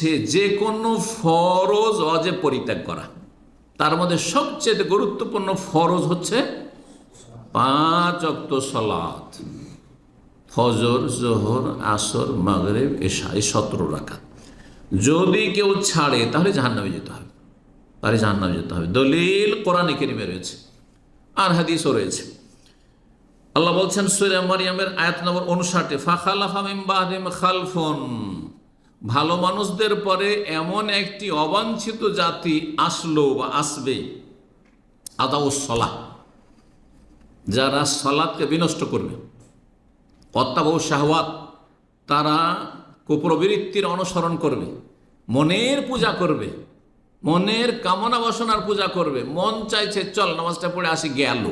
সে যে কোনো ফরজ অজে পরিত্যাগ করা। তার মধ্যে সবচেয়ে গুরুত্বপূর্ণ ফরজ হচ্ছে পাঁচ অক্ত সলাত। ফজর, জোহর, আসর, মাগরেব, এশা, এই সতেরো রাখা যদি কেউ ছাড়ে, তাহলে জাহান্নামে যেতে হবে। তাহলে জাহান্নামে যেতে হবে। দলিল কোরআনে কেরিমে রয়েছে। আর হাদিসও রয়েছে। আল্লাহ বলছেন সুরে মারিয়ামের আয়াত নম্বর উনষাটে ফাখালাফা বাদিম খালফুন। ভালো মানুষদের পরে এমন একটি অবাঞ্ছিত জাতি আসলো বা আসবে। আদাউ সলাহ, যারা সলাদকে বিনষ্ট করবে। অত্যাবহ শাহওয়াত, তারা কুপ্রবৃত্তির অনুসরণ করবে, মনের পূজা করবে, মনের কামনা বাসনার পূজা করবে। মন চাইছে, চল নামাজটা পড়ে আসি, গেল।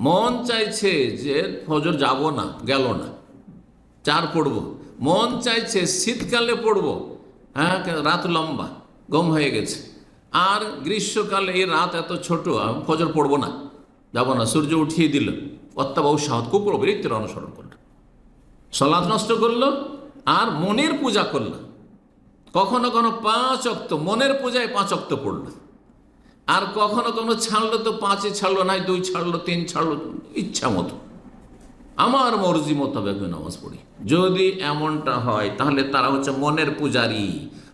মন চাইছে যে ফজর যাব না, গেল না। চার পড়ব। মন চাইছে শীতকালে পড়ব। হ্যাঁ রাত লম্বা, গম হয়ে গেছে। আর গ্রীষ্মকালে এই রাত এত ছোট ফজর পড়ব না, যাব না। সূর্য উঠিয়ে দিল, অত্যাবহ সাহত, কুপ্রবৃত্তির অনুসরণ করল। সলাদ নষ্ট করল, আর মনের পূজা করল। কখনো কখনো পাঁচ অক্ত, মনের পূজায় পাঁচ অক্ত পড়ল। আর কখনো কখনো ছাড়লো তো পাঁচে ছাড়লো, নাই দুই ছাড়লো, তিন ছাড়লো, ইচ্ছা মতো। আমার মর্জি মোতাবেক নামাজ পড়ি। যদি এমনটা হয়, তাহলে তারা হচ্ছে মনের পূজারী।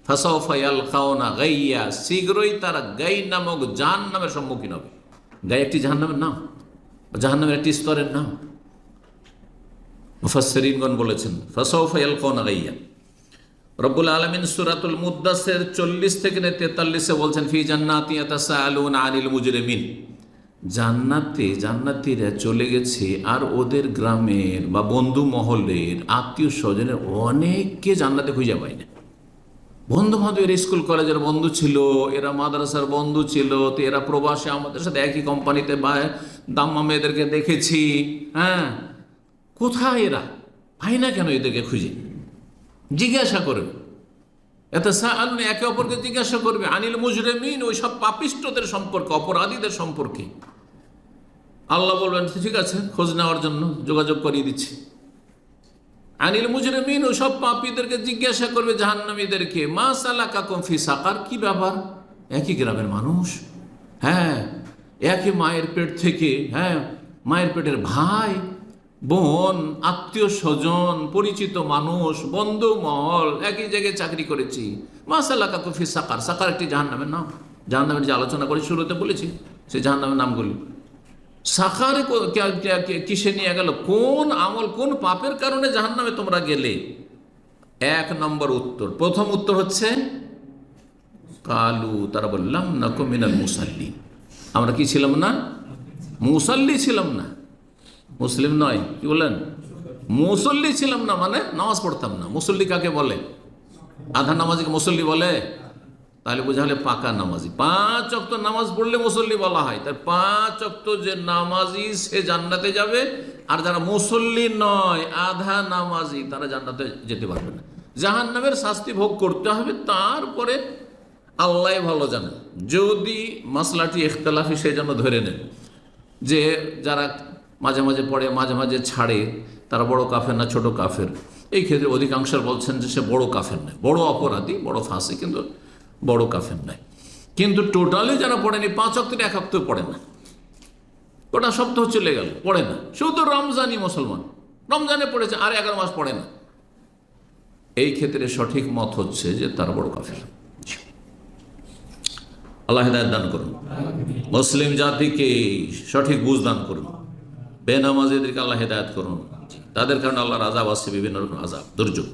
ফাসাউফায়াল খাওনা গাইয়া, শীঘ্রই তারা গাই নামক জাহান নামের সম্মুখীন হবে। গাই একটি জাহান নামের নাম জাহান নামের একটি স্তরের নাম। মুফাসসিরিনগণ বলেছেন ফাসাউফায়াল খাওনা গাইয়া। রব্বুল আলমিন সুরাতুল মুদাসের চল্লিশ থেকে তেতাল্লিশে বলছেন, ফি জান্নাতি আলুন আনিল মুজরিমিন। জান্নাতে, জান্নাতিরা চলে গেছে আর ওদের গ্রামের বা বন্ধু মহলের আত্মীয় স্বজনের অনেককে জান্নাতে খুঁজে পায় না। বন্ধু বান্ধব এরা স্কুল, কলেজের বন্ধু ছিল, এরা মাদ্রাসার বন্ধু ছিল, তো এরা প্রবাসে আমাদের সাথে একই কোম্পানিতে বা দাম্মা মেয়েদেরকে দেখেছি হ্যাঁ। কোথায় এরা? পাই না কেন এদেরকে খুঁজে? জিজ্ঞাসা করবে। এত একে অপরকে জিজ্ঞাসা করবে, আনিল মুজরেমিন ওই সব পাপিষ্টদের সম্পর্কে, অপরাধীদের সম্পর্কে। আল্লাহ বলবেন ঠিক আছে, খোঁজ নেওয়ার জন্য যোগাযোগ করিয়ে দিচ্ছি। আনিল মুজরেমিন সব পাপীদেরকে জিজ্ঞাসা করবে, জাহান্নামীদেরকে, মা সালা কাকম ফি সাকার? কি ব্যাপার? একই গ্রামের মানুষ? হ্যাঁ একই মায়ের পেট থেকে হ্যাঁ মায়ের পেটের ভাই, বোন, আত্মীয় স্বজন, পরিচিত মানুষ, বন্ধু মহল, একই জায়গায় চাকরি করেছি। মাসাল্লা কাকুফি সাকার? সাকার একটি জাহান্নামের নাম। জাহান্নামের যে আলোচনা করে, শুরুতে বলেছি সেই জাহান্নামের নামগুলি। কে- কিসে নিয়ে গেল? কোন আমল, কোন পাপের কারণে জাহান নামে তোমরা গেলে? এক নম্বর উত্তর। প্রথম উত্তর হচ্ছে, কালু তারা বললাম নকো মিনাল মুসাল্লি। আমরা কি ছিলাম না? মুসাল্লি ছিলাম না। মুসলিম নয়, কি বললেন? মুসল্লি ছিলাম না মানে নামাজ পড়তাম না। মুসল্লি কাকে বলে? আধা নামাজিকে মুসল্লি বলে? তাহলে বোঝা হলে পাকা নামাজি। পাঁচ অক্ত নামাজ পড়লে মুসল্লি বলা হয়। তার পাঁচ অক্ত যে নামাজি, সে জান্নাতে যাবে। আর যারা মুসল্লি নয়, আধা নামাজি, তারা জান্নাতে যেতে পারবে না। জাহান নামের শাস্তি ভোগ করতে হবে, তারপরে আল্লাহ ভালো জানে। যদি মাসলাটি ইখতলাফি, সে যেন ধরে নেন যে যারা মাঝে মাঝে পড়ে, মাঝে মাঝে ছাড়ে, তারা বড় কাফের না, ছোট কাফের। এই ক্ষেত্রে অধিকাংশের বলছেন যে সে বড় কাফের নয়। বড় অপরাধী, বড় ফাঁসি, কিন্তু বড় কাফের নয় কিন্তু টোটালি যারা পড়েনি, পাঁচ অক্টের এক অক্ট পড়ে না। ওটা সপ্তাহ চলে গেল, পড়ে না। শুধু রমজানই মুসলমান। রমজানে পড়েছে, আর এগারো মাস পড়ে না। এই ক্ষেত্রে সঠিক মত হচ্ছে যে তার বড় কাফের। আল্লাহ হেদায়ত দান করুন। মুসলিম জাতিকে সঠিক বুঝ দান করুন। বেনামাজিদেরকে আল্লাহ হেদায়ত করুন। তাদের কারণে আল্লাহর আজাব আসছে, বিভিন্ন রকম আজাব দুর্যোগ।